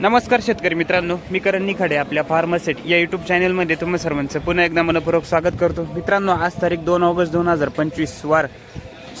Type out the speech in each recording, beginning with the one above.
नमस्कार शेतकरी मित्रांनो मी करण निखाडे आपल्या फार्मासेट या युट्यूब चॅनलमध्ये तुम्हा सर्वांचं पुन्हा एकदा मनपूर्वक स्वागत करतो. मित्रांनो आज तारीख दोन ऑगस्ट दोन हजार पंचवीस वार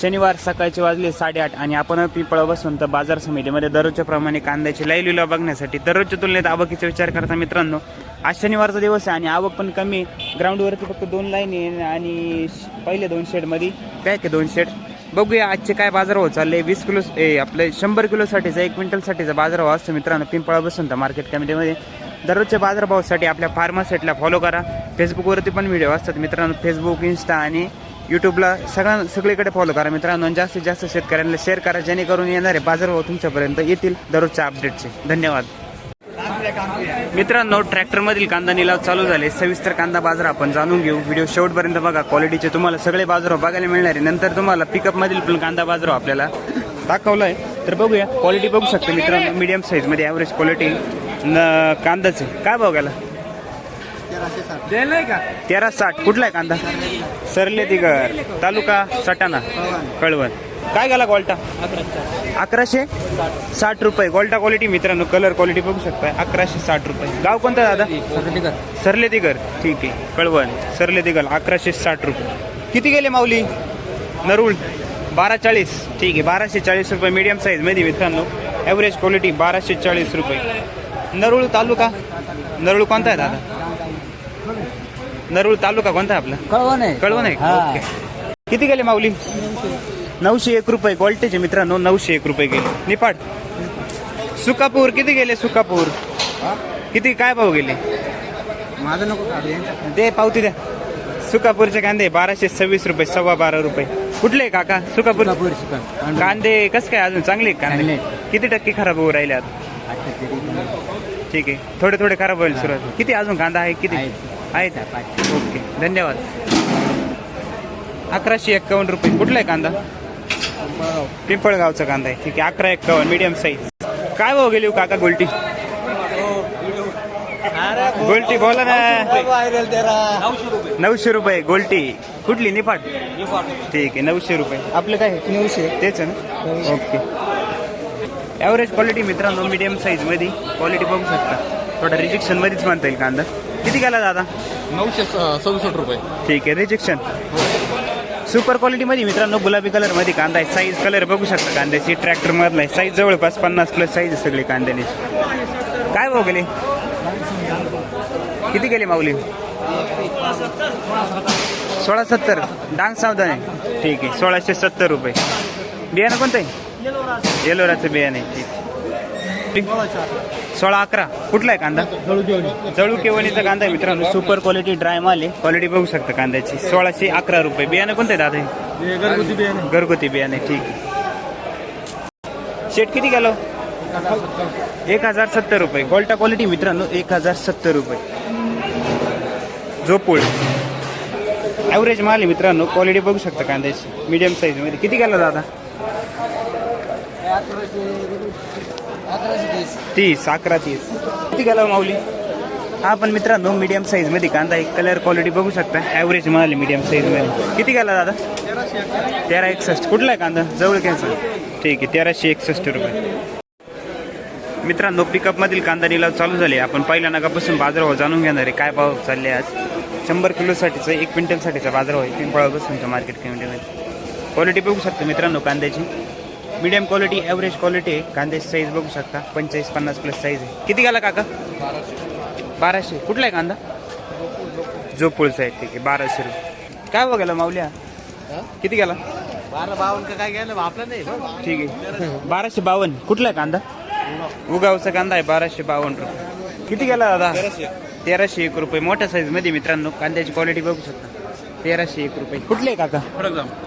शनिवार सकाळचे वाजले साडेआठ आणि आपण पिपळ बसून तर बाजार समितीमध्ये. दररोजच्या प्रमाणे कांद्याची लाईव्ह लिलाव बघण्यासाठी दररोजच्या तुलनेत आवकीचा विचार करता मित्रांनो आज शनिवारचा दिवस आहे आणि आवक पण कमी ग्राउंडवरती फक्त दोन लाईन आहे आणि श- पहिले दोन शेडमध्ये पॅक आहे दोन शेड बघूया आजचे काय बाजारभाव चालले. वीस किलो ए आपले शंभर किलोसाठीचा एक क्विंटलसाठीचा बाजारभाव असतो मित्रांनो. पिंपळा बसून मार्केट कमिटीमध्ये. दररोजच्या बाजारभावासाठी आपल्या फार्मासेटला फॉलो करा. फेसबुकवरती पण व्हिडिओ असतात मित्रांनो. फेसबुक इन्स्टा आणि यूट्यूबला सगळ्या सगळीकडे फॉलो करा मित्रांनो. जास्तीत जास्त शेतकऱ्यांना शेअर करा जेणेकरून येणारे बाजारभाव तुमच्यापर्यंत येतील दररोजच्या अपडेटचे धन्यवाद. मित्रांनो ट्रॅक्टरमधील कांदा निलाव चालू झाले. सविस्तर कांदा बाजार आपण जाणून घेऊ. व्हिडिओ शेवटपर्यंत बघा. क्वालिटीचे तुम्हाला सगळे बाजार बघायला मिळणार आहे. नंतर तुम्हाला पिकअपमधील पण कांदा बाजार आपल्याला दाखवला आहे तर बघूया. क्वालिटी बघू शकतो मित्रांनो. मीडियम साईजमध्ये ॲव्हरेज क्वालिटी न कांदाचे काय बघायला तेरा साठ. कुठला आहे कांदा? सरले दिगर तालुका सटाणा. कळवण. काय गेला गोल्टा? अकराशे. साठ रुपये. गोल्टा क्वालिटी मित्रांनो कलर क्वालिटी बघू शकता अकराशे साठ रुपये. गाव कोणतं दादा? सरले दिगर ठीक आहे. कळवण. सरले दिगर अकराशे साठ रुपये. किती गेले माऊली? नरुळ बारा चाळीस ठीक आहे. बाराशे चाळीस रुपये मीडियम साईजमध्ये मित्रांनो. ॲव्हरेज क्वालिटी बाराशे चाळीस रुपये. नरुळ तालुका? नरुळ कोणता आहे दादा? नरुळ तालुका कोणता आहे आपला? कळवण आहे. कळवण आहे. किती गेले माऊली? नऊशे एक रुपये क्वालिटीचे मित्रांनो नऊशे एक रुपये गेले. निपाट सुकापूर किती गेले सुकापूर? किती काय भाव गेले? माझं नको. ते पावती द्या. सुकापूरचे कांदे बाराशे सव्वीस रुपये सव्वा बारा रुपये. कुठले काका? सुकापूर? कांदे कस काय अजून? चांगले आहेत कांदे. किती टक्के खराब होऊ राहिले आता? ठीक आहे. थोडे थोडे खराब होईल सुरुवात. किती अजून कांदा आहे? किती? आहेत. ओके. धन्यवाद. अकराशे एक्कावन्न रुपये. कुठला आहे कांदा? पिंपळगावचा कांदा आहे. ठीक आहे अकरा एक्कावन्न मीडियम साईज काय भाव गेली हो काका गोल्टी? गोल्टी बोला ना. नऊशे रुपये गोल्टी. कुठली? निपाट ठीक आहे नऊशे रुपये. आपलं काय नऊशे? तेच आहे ना? ओके. ॲव्हरेज क्वालिटी मित्रांनो मीडियम साईजमध्ये क्वालिटी बघू शकता. थोडा रिजेक्शनमध्येच म्हणता येईल कांदा. किती गेला दादा? नऊशे सदुसष्ट रुपये. ठीक आहे रिजेक्शन सुपर क्वालिटीमध्ये मित्रांनो गुलाबी कलरमध्ये कांदा आहे. साईज कलर बघू शकता कांद्याची. ट्रॅक्टर मधला आहे. साईज जवळपास पन्नास प्लस साईज आहे सगळी कांद्याने. काय भाव गेले? किती गेले माऊली? सोळा सत्तर. डान्स सावधान आहे. ठीक आहे. सोळाशे सत्तर रुपये. बियाणं कोणतं आहे? येलोराचं बियाणं आहे. ठीक. सोळा अकरा. कुठला आहे कांदा? जळू केवणीचा कांदा आहे मित्रांनो. सुपर क्वालिटी ड्राय माल आहे. क्वालिटी बघू शकता कांद्याची. सोळाशे अकरा रुपये. बियाणं कोणतं आहे दादा हे? घरगुती बियाणे. घरगुती बियाणे ठीक आहे. शेट किती गेलो? एक हजार सत्तर रुपये. गोल्टा क्वालिटी मित्रांनो एक हजार सत्तर रुपये. झोपूळ. ॲव्हरेज माल आहे मित्रांनो. क्वालिटी बघू शकता कांद्याची. मीडियम साईजमध्ये किती गेला दादा? तीस. अकरा तीस. किती गेला माऊली? हा पण मित्रांनो मीडियम साईजमध्ये कांदा आहे. कलर क्वालिटी बघू शकता. ॲव्हरेज आहे मीडियम साईजमध्ये किती गेला दादा? तेरा एकसष्ट. कुठला आहे कांदा? जवळ घ्यायचा ठीक आहे तेराशे एकसष्ट रुपये. मित्रांनो पिकअपमधील कांदा निलाव चालू झाले. आपण पहिल्या नगापासून बाजारभाव जाणून घेणार आहे. काय भाव चालले आज? शंभर किलोसाठीचं एक क्विंटलसाठीचा बाजारभाव आहे. पिंपळापासूनच्या मार्केट कमिटीमध्ये क्वालिटी बघू शकता मित्रांनो कांद्याची. मीडियम क्वालिटी ॲव्हरेज क्वालिटी आहे. कांद्याची साईज बघू शकता. पंचेचाळीस पन्नास प्लस साईज आहे. किती गेला काका? बाराशे. कुठला आहे कांदा? जोपूळचा आहे ठीक आहे. बाराशे रुपये. काय बघायला माऊल्या किती गेला? बारा बावन्न काय गेलं? आपलं नाही ठीक आहे. बाराशे बावन्न. कुठला आहे कांदा? उगावचा कांदा आहे बाराशे बावन्न रुपये. किती गेला दादा? तेराशे. एक रुपये. मोठ्या साईजमध्ये मित्रांनो कांद्याची क्वालिटी बघू शकता. तेराशे एक रुपये. कुठले आहे काका?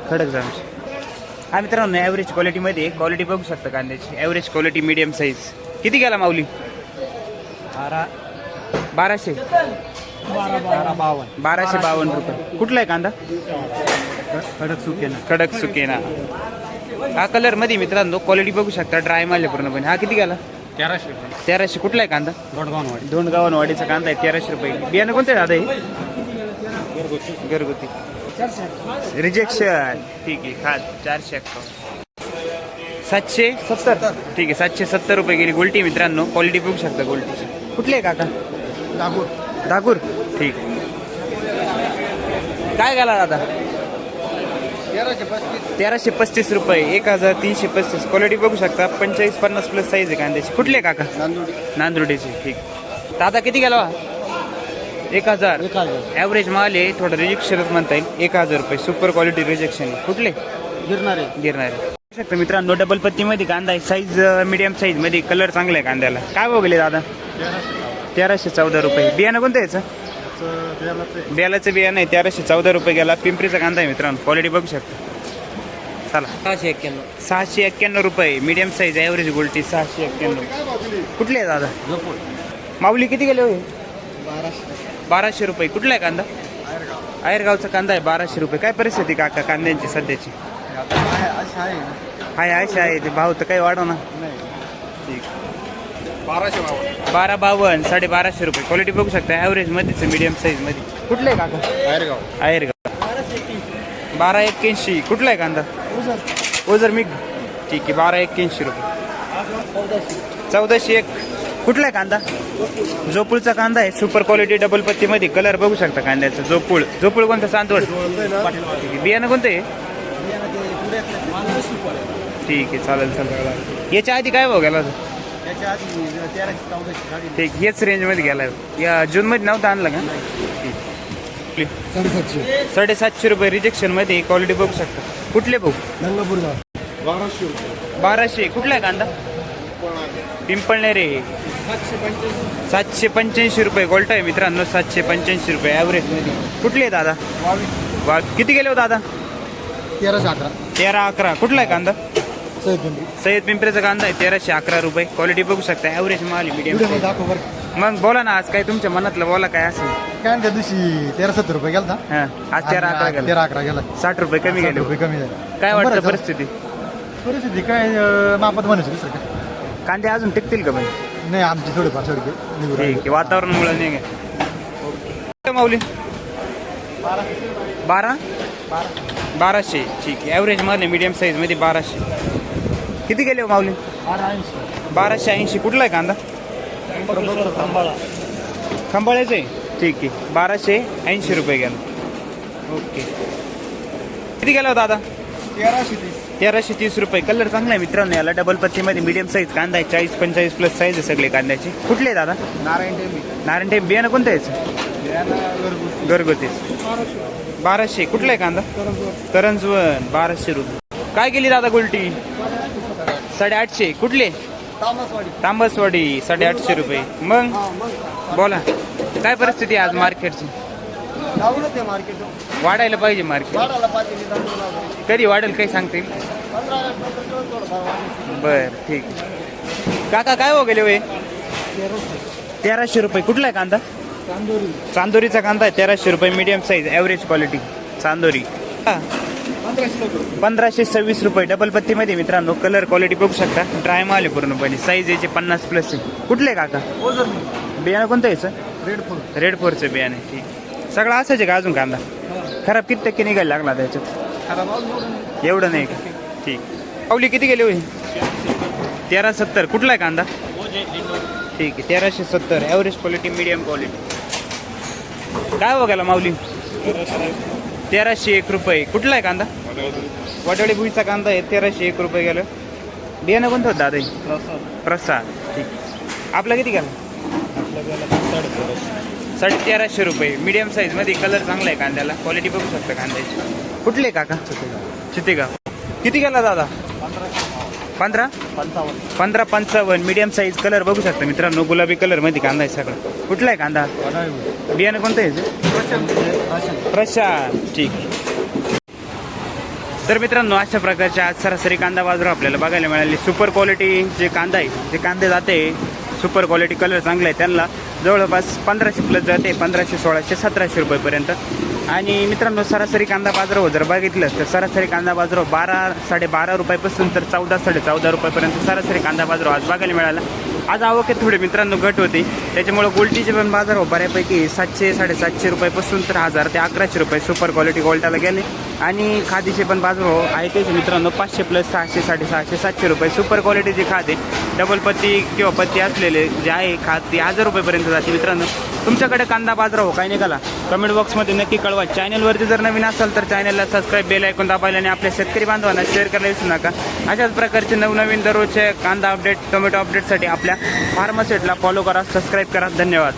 खडक जाम हा मित्रांनो ॲव्हरेज क्वालिटीमध्ये क्वालिटी बघू शकता कांद्याची. ॲव्हरेज क्वालिटी मीडियम साईज किती गेला माऊली? बारा. बाराशे. बारा बावन्न. बाराशे बावन्न रुपये. कुठला आहे कांदा? कडक सुके ना कडक सुकेना. हा कलरमध्ये मित्रांनो क्वालिटी बघू शकता ड्राय माल आहे पूर्णपणे. हा किती गेला? तेराशे तेराशे. कुठला आहे कांदा? गोडगावनवाडी दोन गावान वाडीचा कांदा आहे तेराशे रुपये. बियाणं कोणते दादा हे? घरगुती. रिजेक्शन ठीक आहे खा चारशे अक्कावन्न सातशे? सत्तर. ठीक आहे सातशे सत्तर रुपये गेली गोल्टी मित्रांनो. क्वालिटी बघू शकता गोल्टीची. कुठले आहे काका? नागपूर ठाकूर ठीक काय घाला दादा तेराशे पस्तीस. तेराशे पस्तीस रुपये एक हजार तीनशे पस्तीस. क्वालिटी बघू शकता. पंचेचाळीस पन्नास प्लस साईज आहे कांद्याची. कुठले आहे काका? नांदुडी नांदुर्डीची ठीक. दादा किती गेला? एक हजार. एक हजार. ॲव्हरेज माल आहे थोडं रिजेक्शनच म्हणता येईल. एक हजार रुपये. सुपर क्वालिटी रिजेक्शन कुठले? गिरणारे गिरणारे बघू शकता मित्रांनो डबल पत्तीमध्ये कांदा आहे. साईज मिडियम साईजमध्ये कलर चांगला आहे कांद्याला. काय बघले दादा? तेराशे चौदा रुपये. बियाणं कोणतं याचं? बेलाचं बियाणं आहे. तेराशे चौदा रुपये गेला. पिंपरीचा कांदा आहे मित्रांनो. क्वालिटी बघू शकता. चला. सहाशे एक्क्याण्णव. सहाशे एक्क्याण्णव रुपये. मिडियम साईज ॲव्हरेज गोल्टी सहाशे एक्क्याण्णव. कुठले आहे दादा? माऊली किती गेले होय? बाराशे. बाराशे रुपये. कुठला आहे कांदा? आयरगावचा कांदा आहे बाराशे रुपये. काय परिस्थिती काका कांद्यांची सध्याची? हाय आयशे आहे ते भाव तर काही वाढव ना नाही ठीक बाराशे बावन्न बारा बावन्न साडे बाराशे रुपये. क्वालिटी बघू शकता ॲव्हरेज मध्येच मिडियम साईजमध्ये. कुठलं आहे काका? बाहेरगाव आयरगाव. बारा एक्क्याऐंशी. कुठला आहे कांदा? ओझर मिग. ठीक आहे बारा एक्क्याऐंशी रुपये. चौदाशे एक. कुठला आहे कांदा? जोपूळचा कांदा आहे. सुपर क्वालिटी डबल पत्तीमध्ये कलर बघू शकता कांद्याचा. जोपूळ जोपूळ कोणतं? चांदवड आहे. बियाणं कोणतं आहे? ठीक आहे चालेल चालेल. याच्या आधी काय भाव गेला ठीक हेच रेंजमध्ये गेला या जूनमध्ये नव्हता आणला का. साडेसातशे रुपये रिजेक्शनमध्ये क्वालिटी बघू शकता. कुठले भाऊ? गाव बाराशे. बाराशे. कुठला आहे कांदा? पिंपळनेरे सातशे पंच्याऐंशी रुपये. गोल्ट आहे मित्रांनो सातशे पंच्याऐंशी रुपये ॲव्हरेज कुठले आहे दादा? वा किती गेले हो दादा? तेराशे अकरा. तेरा अकरा. कुठला आहे कांदा? सही पिंपरी सय्यद पिंपरीचा कांदा आहे. तेराशे अकरा रुपये. क्वालिटी बघू शकता. ॲव्हरेज माल मीडियम मग बोला ना आज काय तुमच्या मनातलं बोला काय असेल काय त्या दिवशी तेरा सत्तर रुपये गेला हा आज तेरा अकरा गेला. तेरा अकरा गेला. साठ रुपये कमी गेले. रुपये कमी झाले. काय वाटतं. परिस्थिती? परिस्थिती काय मापात दुसरं काय? कांदे अजून टिकतील का पण? नाही आमची थोडेफार थोडे निघू ठीक राहिले. आहे वातावरणामुळे नाही काय ओके. माऊली? बारा. बाराशे. ठीक आहे. ॲव्हरेजमध्ये मीडियम साईजमध्ये बाराशे. किती गेले हो माऊली? बारा ऐंशी. बाराशे ऐंशी. कुठला आहे कांदा? खंबाळा. खंबाळ्याचं आहे? ठीक आहे. बाराशे ऐंशी रुपये गेला. ओके. किती गेला होता दादा? तेराशे तीस. तेराशे तीस रुपये. कलर चांगला आहे मित्रांनो याला. डबल पत्तीमध्ये मीडियम साईज कांदा आहे. चाळीस पंचाळीस प्लस साईज आहे सगळे कांद्याचे. कुठले आहे दादा? नारायण टेंबी नारायण टेप बियाणं कोणतं यायचं घरगुती. बाराशे. कुठला आहे कांदा? करंजवन बाराशे रुपये. काय केली दादा गोल्टी? साडेआठशे. कुठले? तांबसवाडी साडेआठशे रुपये. मग. बोला. काय परिस्थिती आहे आज मार्केटची? जाऊनच आहे मार्केट वाढायला पाहिजे मार्केट वाढायला पाहिजे निदान दोन हजार. कधी वाढेल काही सांगता येईल पंधरा नंतर थोडंफार वाढेल. बर ठीक. काका काय हो गेले तेराशे. रुपये. कुठला आहे कांदा? तांदूरी चांदोरीचा कांदा आहे. तेराशे रुपये medium size average quality Chandori. हा. पंधराशे रुपये पंधराशे सव्वीस रुपये. डबल पत्तीमध्ये मित्रांनो कलर क्वालिटी बघू शकता. ड्राय माल आहे पूर्णपणे. साईज याचे पन्नास प्लस आहे. कुठले काका? ओझर बियाणं कोणतं याचं रेड फुल रेड फोरचं बियाणं आहे. ठीक. सगळं असायचं आहे का अजून कांदा? खराब किती टक्के निघायला लागला त्याच्यात? एवढं नाही का? ठीक. पावली किती गेले होई तेरा सत्तर. कुठला आहे कांदा? ठीक आहे तेराशे सत्तर. ॲव्हरेज क्वालिटी मिडियम क्वालिटी काय हो गेला माऊली? तेराशे एक रुपये. कुठला आहे कांदा? वडवडी भुईचा कांदा आहे. तेराशे एक रुपये गेलं. बियाणं कोणतं होतं दादा हे? प्रसाद. ठीक. आपला किती गेला? साडे तेराशे रुपये मीडियम साईजमध्ये कलर चांगला आहे कांद्याला. क्वालिटी बघू शकता कांद्याची. कुठले काका? चितेगाव. किती गेला दादा? पंधरा? पंचावन्न पंधरा पंचावन्न. मीडियम साईज कलर बघू शकता मित्रांनो. गुलाबी कलरमध्ये कांदा आहे सगळं. कुठला आहे कांदा? बियाणं कोणतं आहे? प्रशांत. ठीक. तर मित्रांनो अशा प्रकारच्या आज सरासरी कांदा बाजार आपल्याला बघायला मिळाले. सुपर क्वालिटी जे कांदा आहे जे कांदे जाते सुपर क्वालिटी कलर चांगला आहे त्यांना. जवळपास पंधराशे प्लस जाते पंधराशे सोळाशे सतराशे रुपयेपर्यंत. आणि मित्रांनो सरासरी कांदा बाजार हो, जर बघितलं तर सरासरी कांदा बाजार हो, बारा साडेबारा रुपयापासून तर चौदा साडे चौदा रुपयापर्यंत सरासरी कांदा बाजार हो आज बघायला मिळाला. आज आवकेत थोडे मित्रांनो घट होते. त्याच्यामुळे गोल्टीचे पण बाजार हो बऱ्यापैकी सातशे साडेसातशे रुपयापासून तर हजार ते अकराशे रुपये सुपर क्वालिटी गोल्टाला गेले. आणि खादीचे पण बाजार हो आहे त्याचे मित्रांनो पाचशे प्लस सहाशे साडेसहाशे सातशे रुपये सुपर क्वालिटीचे खादे डबल पत्ती किंवा पत्ती असलेले जे आहे खाद ते हजार रुपयेपर्यंत जाते मित्रांनो. तुमच्याकडे कांदा बाजार हो काय निघाला? कमेंट बॉक्समध्ये नक्की कळवा. चॅनलवरती जर नवीन असाल तर चॅनलला सबस्क्राईब बेल ऐकून दाबायला आणि आपल्या शेतकरी बांधवांना शेअर करायला विसरू नका. अशाच प्रकारचे नवनवीन दररोजचे कांदा अपडेट टोमॅटो अपडेटसाठी आपल्या फार्मासेटला फॉलो करा सबस्क्राईब करा. धन्यवाद.